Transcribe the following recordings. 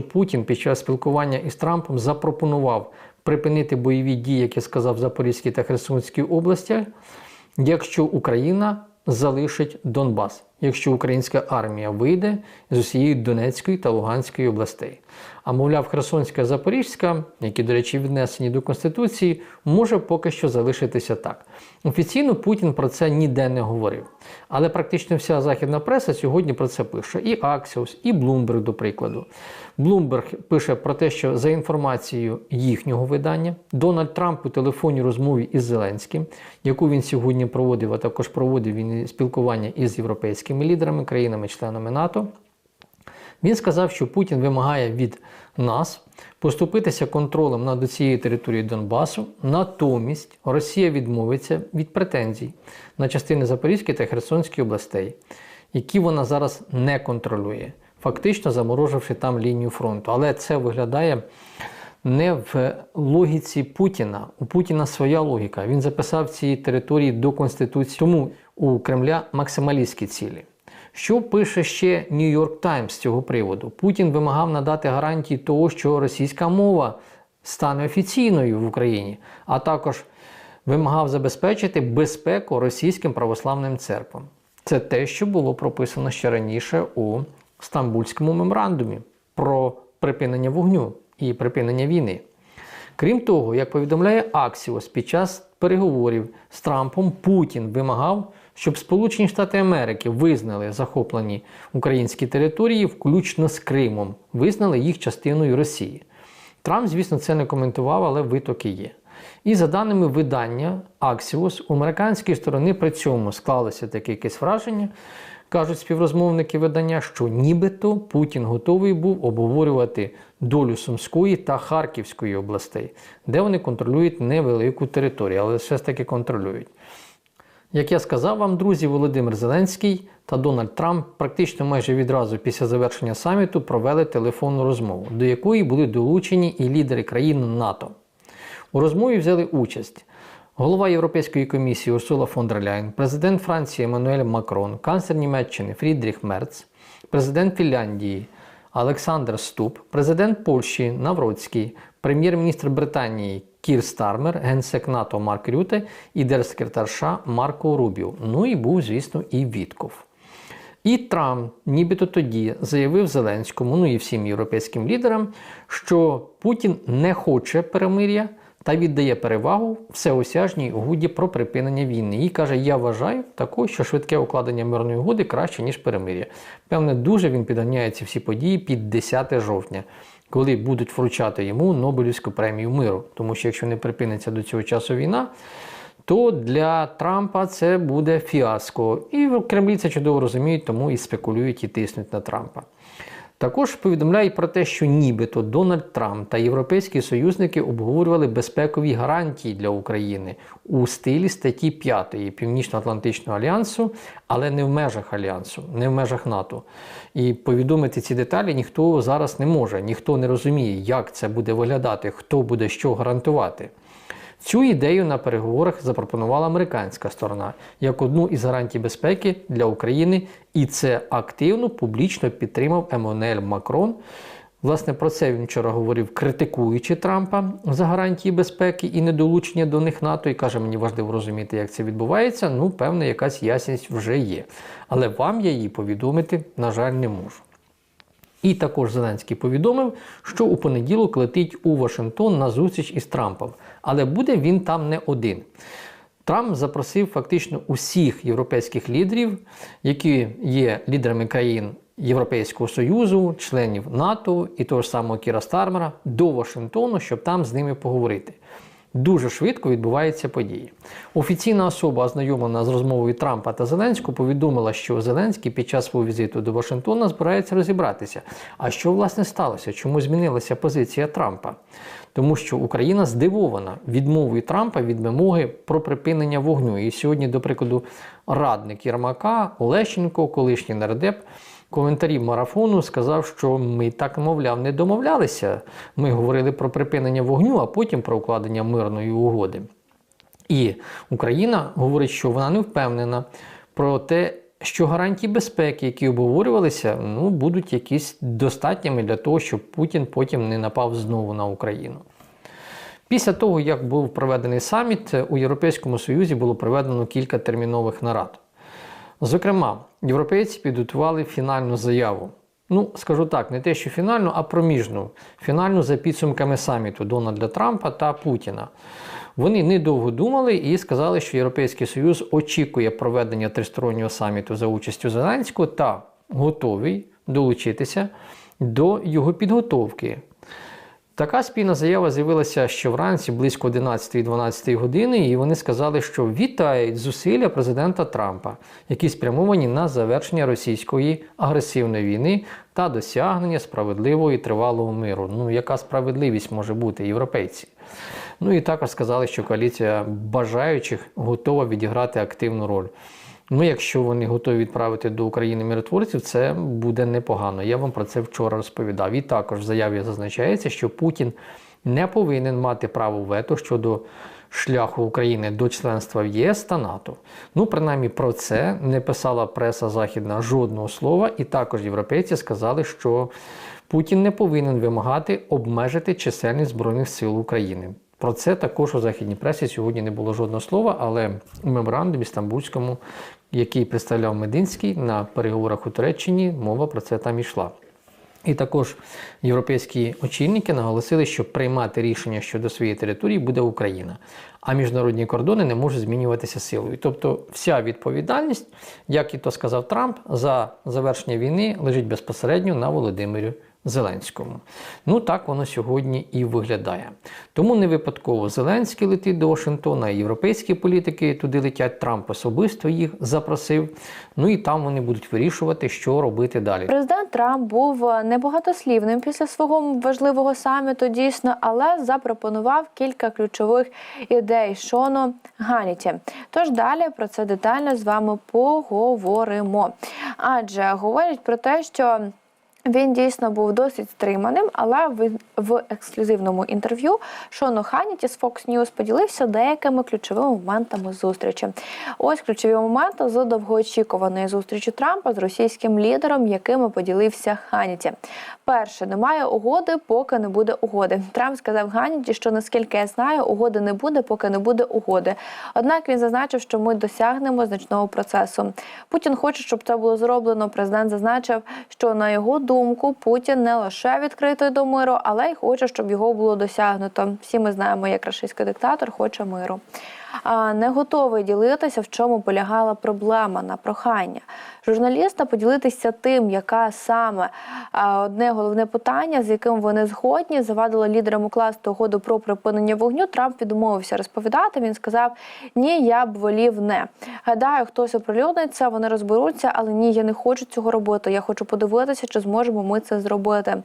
Путін під час спілкування із Трампом запропонував припинити бойові дії, як я сказав, в Запорізькій та Херсонській областях, якщо Україна залишить Донбас, якщо українська армія вийде з усієї Донецької та Луганської областей. А мовляв, Херсонська Запорізька, які, до речі, віднесені до Конституції, може поки що залишитися так. Офіційно Путін про це ніде не говорив. Але практично вся західна преса сьогодні про це пише. І Axios, і Bloomberg, до прикладу. Bloomberg пише про те, що за інформацією їхнього видання, Дональд Трамп у телефонній розмові із Зеленським, яку він сьогодні проводив, а також проводив він спілкування із європейськими лідерами, країнами-членами НАТО. Він сказав, що Путін вимагає від нас поступитися контролем над цією територією Донбасу. Натомість Росія відмовиться від претензій на частини Запорізької та Херсонської областей, які вона зараз не контролює, фактично замороживши там лінію фронту. Але це виглядає не в логіці Путіна. У Путіна своя логіка. Він записав ці території до Конституції. Тому у Кремля максималістські цілі. Що пише ще York Times з цього приводу? Путін вимагав надати гарантії того, що російська мова стане офіційною в Україні, а також вимагав забезпечити безпеку російським православним церквам. Це те, що було прописано ще раніше у Стамбульському меморандумі про припинення вогню і припинення війни. Крім того, як повідомляє Аксіос, під час переговорів з Трампом Путін вимагав, щоб Сполучені Штати Америки визнали захоплені українські території, включно з Кримом, визнали їх частиною Росії. Трамп, звісно, це не коментував, але витоки є. І за даними видання Axios, у американської сторони при цьому склалося таке якесь враження, кажуть співрозмовники видання, що нібито Путін готовий був обговорювати долю Сумської та Харківської областей, де вони контролюють невелику територію, але все ж таки контролюють. Як я сказав вам, друзі, Володимир Зеленський та Дональд Трамп практично майже відразу після завершення саміту провели телефонну розмову, до якої були долучені і лідери країн НАТО. У розмові взяли участь голова Європейської комісії Урсула фон дер Ляйн, президент Франції Еммануель Макрон, канцлер Німеччини Фрідріх Мерц, президент Фінляндії Олександр Ступ, президент Польщі Навроцький, прем'єр-міністр Британії Кір Стармер, генсек НАТО Марк Рюте і держсекретар США Марко Рубіо. Ну і був, звісно, і Вітков. І Трамп, нібито тоді, заявив Зеленському, ну і всім європейським лідерам, що Путін не хоче перемир'я та віддає перевагу всеосяжній угоді про припинення війни. І каже: Я вважаю також, що швидке укладення мирної угоди краще, ніж перемир'я. Певне, дуже він підганяє ці всі події під 10 жовтня. Коли будуть вручати йому Нобелівську премію миру, тому що якщо не припиниться до цього часу війна, то для Трампа це буде фіаско. І в Кремлі це чудово розуміють, тому і спекулюють і тиснуть на Трампа. Також повідомляє про те, що нібито Дональд Трамп та європейські союзники обговорювали безпекові гарантії для України у стилі статті 5 Північно-Атлантичного альянсу, але не в межах альянсу, не в межах НАТО. І повідомити ці деталі ніхто зараз не може, ніхто не розуміє, як це буде виглядати, хто буде що гарантувати. Цю ідею на переговорах запропонувала американська сторона як одну із гарантій безпеки для України, і це активно публічно підтримав Еммануель Макрон. Власне, про це він вчора говорив, критикуючи Трампа за гарантії безпеки і недолучення до них НАТО, і каже, мені важливо розуміти, як це відбувається. Ну, певна, якась ясність вже є. Але вам я її повідомити, на жаль, не можу. І також Зеленський повідомив, що у понеділок летить у Вашингтон на зустріч із Трампом. Але буде він там не один. Трамп запросив фактично усіх європейських лідерів, які є лідерами країн Європейського Союзу, членів НАТО і того ж самого Кіра Стармера, до Вашингтону, щоб там з ними поговорити. Дуже швидко відбуваються події. Офіційна особа, ознайомлена з розмовою Трампа та Зеленського, повідомила, що Зеленський під час свого візиту до Вашингтона збирається розібратися. А що власне сталося? Чому змінилася позиція Трампа? Тому що Україна здивована відмовою Трампа від вимоги про припинення вогню. І сьогодні, до прикладу, радник Єрмака Олещенко, колишній нардеп, коментарі марафону сказав, що ми так, мовляв, не домовлялися. Ми говорили про припинення вогню, а потім про укладення мирної угоди. І Україна говорить, що вона не впевнена про те, що гарантії безпеки, які обговорювалися, ну, будуть якісь достатніми для того, щоб Путін потім не напав знову на Україну. Після того, як був проведений саміт, у Європейському Союзі було проведено кілька термінових нарад. Зокрема, європейці підготували фінальну заяву. Ну, скажу так, не те, що фінальну, а проміжну. Фінальну за підсумками саміту Дональда Трампа та Путіна. Вони недовго думали і сказали, що Європейський Союз очікує проведення тристороннього саміту за участю Зеленського та готовий долучитися до його підготовки. Така спільна заява з'явилася ще вранці близько 11-12 години, і вони сказали, що вітають зусилля президента Трампа, які спрямовані на завершення російської агресивної війни та досягнення справедливого і тривалого миру. Ну, яка справедливість може бути європейці? Ну і також сказали, що коаліція бажаючих готова відіграти активну роль. Ну, якщо вони готові відправити до України миротворців, це буде непогано. Я вам про це вчора розповідав. І також в заяві зазначається, що Путін не повинен мати право вето щодо шляху України до членства в ЄС та НАТО. Ну, принаймні, про це не писала преса західна жодного слова, і також європейці сказали, що Путін не повинен вимагати обмежити чисельність Збройних сил України. Про це також у західній пресі сьогодні не було жодного слова, але у меморандумі Стамбульському, який представляв Мединський на переговорах у Туреччині, мова про це там йшла. І також європейські очільники наголосили, що приймати рішення щодо своєї території буде Україна, а міжнародні кордони не можуть змінюватися силою. Тобто, вся відповідальність, як і то сказав Трамп, за завершення війни лежить безпосередньо на Володимирі Зеленському. Ну так воно сьогодні і виглядає. Тому не випадково Зеленський летить до Вашингтона, і європейські політики туди летять. Трамп особисто їх запросив. Ну і там вони будуть вирішувати, що робити далі. Президент Трамп був небагатослівним після свого важливого саміту, дійсно, але запропонував кілька ключових ідей Шону Ганіті. Тож далі про це детально з вами поговоримо. Адже говорять про те, що. Він дійсно був досить стриманим, але в, ексклюзивному інтерв'ю Шону Ханіті з Fox News поділився деякими ключовими моментами зустрічі. Ось ключові моменти з довгоочікуваної зустрічі Трампа з російським лідером, якими поділився Ханіті. Перше, немає угоди, поки не буде угоди. Трамп сказав Ганіті, що наскільки я знаю, угоди не буде, поки не буде угоди. Однак він зазначив, що ми досягнемо значного процесу. Путін хоче, щоб це було зроблено. Президент зазначив, що на його думку Путін не лише відкритий до миру, але й хоче, щоб його було досягнуто. Всі ми знаємо, як рашистський диктатор хоче миру. Не готовий ділитися, в чому полягала проблема на прохання журналіста поділитися тим, яка саме одне головне питання, з яким вони згодні, завадило лідерам укласти угоду про припинення вогню. Трамп відмовився розповідати. Він сказав: Ні, я б волів не. Гадаю, хтось оприлюдниться, вони розберуться, але ні, я не хочу цього робити. Я хочу подивитися, чи зможемо ми це зробити.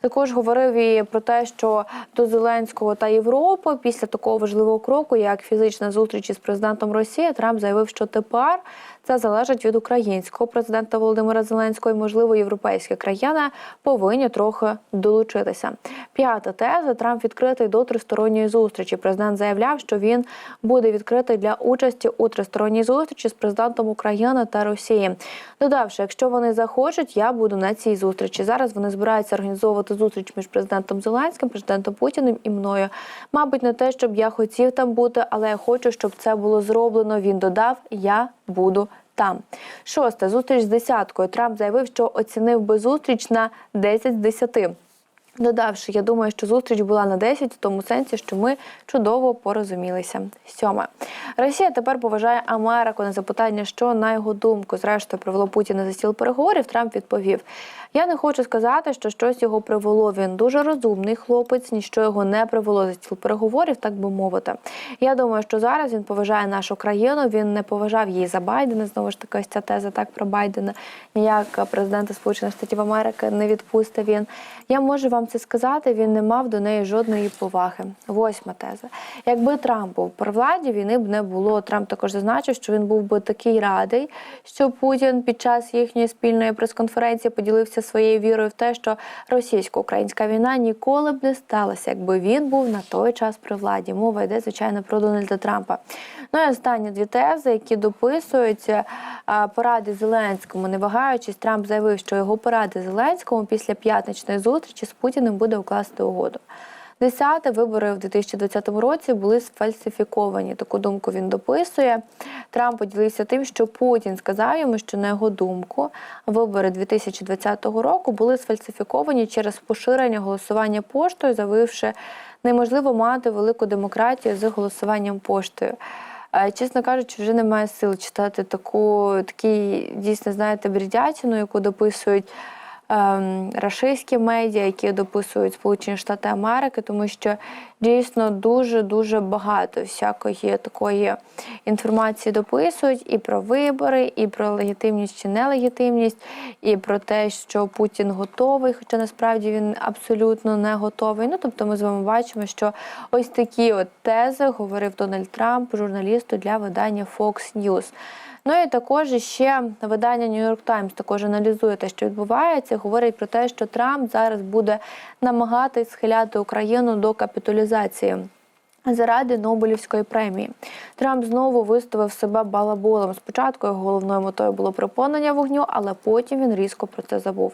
Також говорив і про те, що до Зеленського та Європи після такого важливого кроку, як фізична зустріч із президентом Росії, Трамп заявив, що тепер це залежить від українського президента Володимира Зеленського і, можливо, європейські країни повинні трохи долучитися. П'ята теза Трамп відкритий до тристоронньої зустрічі. Президент заявляв, що він буде відкритий для участі у тристоронній зустрічі з президентом України та Росії. Додавши, якщо вони захочуть, я буду на цій зустрічі. Зараз вони збираються організовувати зустріч між президентом Зеленським, президентом Путіним і мною. Мабуть, не те, щоб я хотів там бути, але я хочу, щоб це було зроблено. Він додав: Я буду там. Шосте зустріч з десяткою. Трамп заявив, що оцінив би зустріч на 10 з 10. Додавши, я думаю, що зустріч була на 10, в тому сенсі, що ми чудово порозумілися. Сьоме Росія тепер поважає Америку на запитання, що на його думку, зрештою привело Путіна за стіл переговорів. Трамп відповів: Я не хочу сказати, що щось його привело. Він дуже розумний хлопець, ніщо його не привело за стіл переговорів, так би мовити. Я думаю, що зараз він поважає нашу країну. Він не поважав її за Байдена. Знову ж таки, ось ця теза так про Байдена. Ніяк президента Сполучених Штатів Америки не відпустив він. Я можу вам це сказати, він не мав до неї жодної поваги. Восьма теза. Якби Трамп був при владі, війни б не було. Трамп також зазначив, що він був би такий радий, що Путін під час їхньої спільної прес-конференції поділився своєю вірою в те, що російсько-українська війна ніколи б не сталася, якби він був на той час при владі. Мова йде, звичайно, про Дональда Трампа. Ну і останні дві тези, які дописуються поради Зеленському. Не вагаючись, Трамп заявив, що його поради Зеленському після п'ятничної зустрічі з Путіним буде укласти угоду. Десяте вибори в 2020 році були сфальсифіковані. Таку думку він дописує. Трамп поділився тим, що Путін сказав йому, що на його думку вибори 2020 року були сфальсифіковані через поширення голосування поштою, заявивши, неможливо мати велику демократію з голосуванням поштою. Е, Чесно кажучи, вже немає сил читати таку такий дійсно, знаєте, бредятину, яку дописують рашистські медіа, які дописують Сполучені Штати Америки, тому що дійсно дуже дуже багато всякої такої інформації дописують і про вибори, і про легітимність чи нелегітимність, і про те, що Путін готовий, хоча насправді він абсолютно не готовий. Ну тобто, ми з вами бачимо, що ось такі от тези говорив Дональд Трамп журналісту для видання Fox News. Ну і також ще видання New York Times також аналізує те, що відбувається, говорить про те, що Трамп зараз буде намагатись схиляти Україну до капіталізації. Заради Нобелівської премії Трамп знову виставив себе балаболом. Спочатку його головною метою було припинення вогню, але потім він різко про це забув.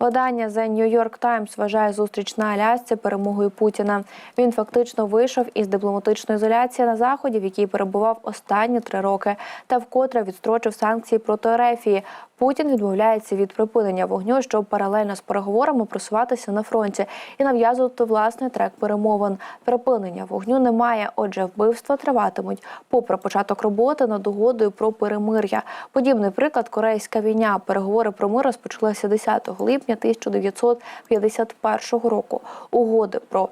Видання The New York Times вважає зустріч на Алясці перемогою Путіна. Він фактично вийшов із дипломатичної ізоляції на заході, в якій перебував останні три роки, та вкотре відстрочив санкції проти Ерефії. Путін відмовляється від припинення вогню, щоб паралельно з переговорами просуватися на фронті і нав'язувати власний трек перемовин. Припинення вогню немає, отже, вбивства триватимуть. Попри початок роботи над угодою про перемир'я. Подібний приклад корейська війня. Переговори про мир розпочалися 10 липня 1951 року. Угоди про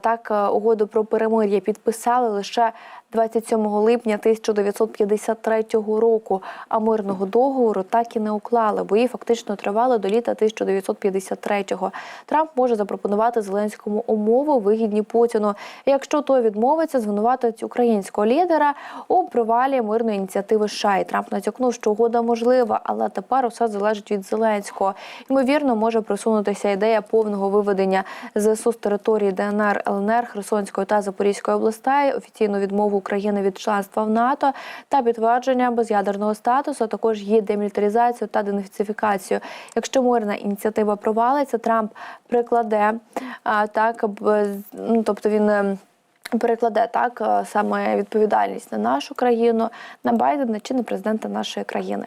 так е, угоду про перемир'я підписали лише 27 липня 1953 року, а мирного договору так і не уклали. Бої фактично тривали до літа 1953-го. Трамп може запропонувати Зеленському умови вигідні Путіну. Якщо той відмовиться, звинуватить українського лідера у провалі мирної ініціативи США. І Трамп натякнув, що угода можлива, але тепер усе залежить від Зеленського. Ймовірно, може просунутися ідея повного виведення ЗСУ з території ДНР, ЛНР, Херсонської та Запорізької областей, офіційну відмову України від членства в НАТО та підтвердження без'ядерного статусу, а також її демілітаризацію та денацифікацію. Якщо мирна ініціатива провалиться, Трамп прикладе а, так, ну, тобто він. Перекладе так е, саме відповідальність на нашу країну, на Байдена чи на президента нашої країни.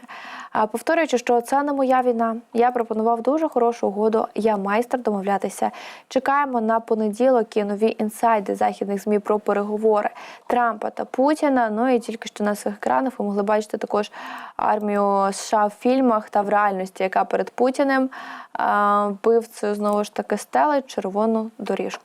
Повторюючи, що це не моя війна. Я пропонував дуже хорошу угоду. Я майстер домовлятися. Чекаємо на понеділок і нові інсайди західних змі про переговори Трампа та Путіна. Ну і тільки що на своїх екранах ви могли бачити також армію США в фільмах та в реальності, яка перед Путіним а, вбивцею знову ж таки стелить червону доріжку.